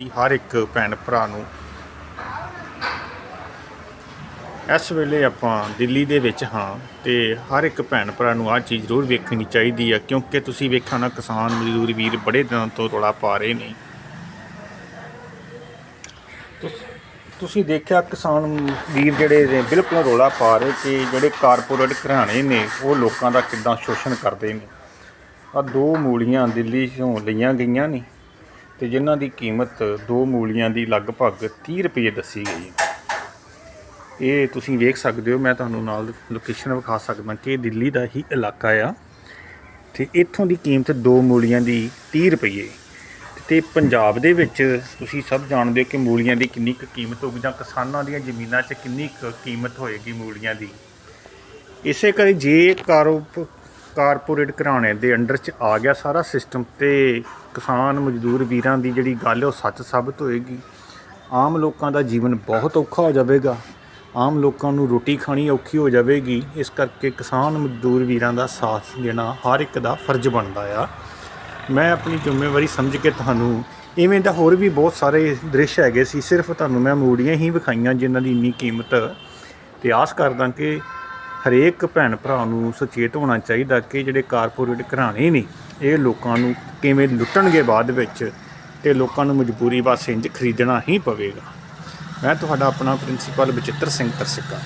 ਹਰ ਇੱਕ ਭੈਣ ਭਰਾ ਨੂੰ ਇਸ ਵੇਲੇ ਆਪਾਂ ਦਿੱਲੀ ਦੇ ਵਿੱਚ ਹਾਂ ਤੇ ਹਰ ਇੱਕ ਭੈਣ ਭਰਾ ਨੂੰ ਆਹ ਚੀਜ਼ ਜ਼ਰੂਰ ਵੇਖਣੀ ਚਾਹੀਦੀ ਆ, ਕਿਉਂਕਿ ਤੁਸੀਂ ਵੇਖਿਆ ਨਾ, ਕਿਸਾਨ ਮਜ਼ਦੂਰ ਵੀਰ ਬੜੇ ਦਿਨਾਂ ਤੋਂ ਰੌਲਾ ਪਾ ਰਹੇ ਨੇ। ਤੁਸੀਂ ਦੇਖਿਆ ਕਿਸਾਨ ਵੀਰ ਜਿਹੜੇ ਨੇ ਬਿਲਕੁਲ ਰੌਲਾ ਪਾ ਰਹੇ ਕਿ ਜਿਹੜੇ ਕਾਰਪੋਰੇਟ ਘਰਾਣੇ ਨੇ, ਉਹ ਲੋਕਾਂ ਦਾ ਕਿੱਦਾਂ ਸ਼ੋਸ਼ਣ ਕਰਦੇ ਨੇ। ਆ ਦੋ ਮੂਲੀਆਂ ਦਿੱਲੀ ਤੋਂ ਲਈਆਂ ਗਈਆਂ ਨੇ। ਤੇ ਜਿਨ੍ਹਾਂ ਦੀ ਕੀਮਤ ਦੋ ਮੂਲੀਆਂ ਦੀ ਲਗਭਗ 30 ਰੁਪਏ ਦੱਸੀ ਗਈ ਇਹ ਤੁਸੀਂ ਵੇਖ ਸਕਦੇ ਹੋ, ਮੈਂ ਤੁਹਾਨੂੰ ਨਾਲ ਲੋਕੇਸ਼ਨ ਵਿਖਾ ਸਕਦਾ ਕਿ ਇਹ ਦਿੱਲੀ ਦਾ ਹੀ ਇਲਾਕਾ ਆ। ਤੇ ਇੱਥੋਂ ਦੀ ਕੀਮਤ ਦੋ ਮੂਲੀਆਂ ਦੀ 30 ਰੁਪਏ। ਤੇ ਪੰਜਾਬ ਦੇ ਵਿੱਚ ਤੁਸੀਂ ਸਭ ਜਾਣਦੇ ਹੋ ਕਿ ਮੂਲੀਆਂ ਦੀ ਕਿੰਨੀ ਕੁ ਕੀਮਤ ਹੋਊਗੀ ਜਾਂ ਕਿਸਾਨਾਂ ਦੀਆਂ ਜ਼ਮੀਨਾਂ 'ਚ ਕਿੰਨੀ ਕੁ ਕੀਮਤ ਹੋਏਗੀ ਮੂਲੀਆਂ ਦੀ। ਇਸੇ ਕਰੇ ਜੇ ਕਾਰੋਪ ਕਾਰਪੋਰੇਟ ਘਰਾਣੇ ਦੇ ਅੰਡਰ 'ਚ ਆ ਗਿਆ ਸਾਰਾ ਸਿਸਟਮ ਤੇ ਕਿਸਾਨ ਮਜ਼ਦੂਰ ਵੀਰਾਂ ਦੀ ਜਿਹੜੀ ਗੱਲ ਹੈ ਉਹ ਸੱਚ ਸਾਬਤ ਹੋਏਗੀ। ਆਮ ਲੋਕਾਂ ਦਾ ਜੀਵਨ ਬਹੁਤ ਔਖਾ ਹੋ ਜਾਵੇਗਾ। ਆਮ ਲੋਕਾਂ ਨੂੰ ਰੋਟੀ ਖਾਣੀ ਔਖੀ ਹੋ ਜਾਵੇਗੀ। ਇਸ ਕਰਕੇ ਕਿਸਾਨ ਮਜ਼ਦੂਰ ਵੀਰਾਂ ਦਾ ਸਾਥ ਦੇਣਾ ਹਰ ਇੱਕ ਦਾ ਫਰਜ਼ ਬਣਦਾ ਆ। ਮੈਂ ਆਪਣੀ ਜ਼ਿੰਮੇਵਾਰੀ ਸਮਝ ਕੇ ਤੁਹਾਨੂੰ ਇਵੇਂ ਦਾ ਹੋਰ ਵੀ ਬਹੁਤ ਸਾਰੇ ਦ੍ਰਿਸ਼ ਹੈਗੇ ਸੀ। ਸਿਰਫ ਤੁਹਾਨੂੰ ਮੈਂ ਮੂੜੀਆਂ ਹੀ ਵਿਖਾਈਆਂ ਜਿਨ੍ਹਾਂ ਦੀ ਇੰਨੀ ਕੀਮਤ ਤੇ ਆਸ ਕਰਦਾ ਕਿ ਹਰੇਕ ਭੈਣ ਭਰਾ ਨੂੰ ਸੁਚੇਤ ਹੋਣਾ ਚਾਹੀਦਾ ਕਿ ਜਿਹੜੇ ਕਾਰਪੋਰੇਟ ਘਰਾਣੇ ਨੇ, ਇਹ ਲੋਕਾਂ ਨੂੰ ਕਿਵੇਂ ਲੁੱਟਣਗੇ ਬਾਅਦ ਵਿੱਚ ਤੇ ਲੋਕਾਂ ਨੂੰ ਮਜਬੂਰੀ ਬਸ ਇੰਜ ਖਰੀਦਣਾ ਹੀ ਪਵੇਗਾ। ਮੈਂ ਤੁਹਾਡਾ ਆਪਣਾ ਪ੍ਰਿੰਸੀਪਲ ਬਚਿੱਤਰ ਸਿੰਘ ਤਰਸਿੱਕਾ।